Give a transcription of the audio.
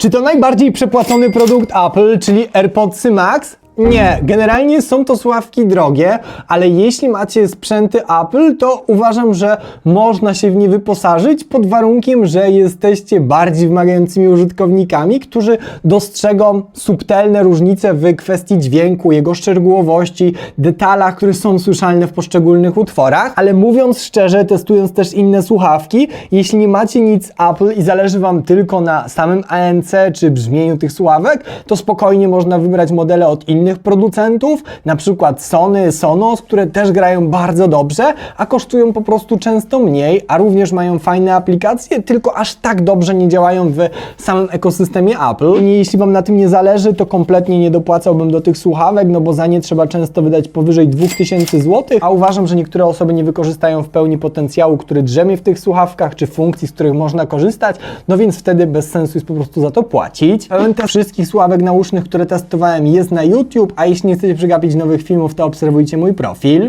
Czy to najbardziej przepłacony produkt Apple, czyli AirPodsy Max? Nie, generalnie są to słuchawki drogie, ale jeśli macie sprzęty Apple, to uważam, że można się w nie wyposażyć pod warunkiem, że jesteście bardziej wymagającymi użytkownikami, którzy dostrzegą subtelne różnice w kwestii dźwięku, jego szczegółowości, detalach, które są słyszalne w poszczególnych utworach. Ale mówiąc szczerze, testując też inne słuchawki, jeśli nie macie nic Apple i zależy Wam tylko na samym ANC czy brzmieniu tych słuchawek, to spokojnie można wybrać modele od innych producentów, na przykład Sony, Sonos, które też grają bardzo dobrze, a kosztują po prostu często mniej, a również mają fajne aplikacje, tylko aż tak dobrze nie działają w samym ekosystemie Apple. I jeśli Wam na tym nie zależy, to kompletnie nie dopłacałbym do tych słuchawek, no bo za nie trzeba często wydać powyżej 2000 zł, a uważam, że niektóre osoby nie wykorzystają w pełni potencjału, który drzemie w tych słuchawkach, czy funkcji, z których można korzystać, no więc wtedy bez sensu jest po prostu za to płacić. Pełen wszystkich słuchawek nausznych, które testowałem jest na YouTube, a jeśli nie chcecie przegapić nowych filmów, to obserwujcie mój profil.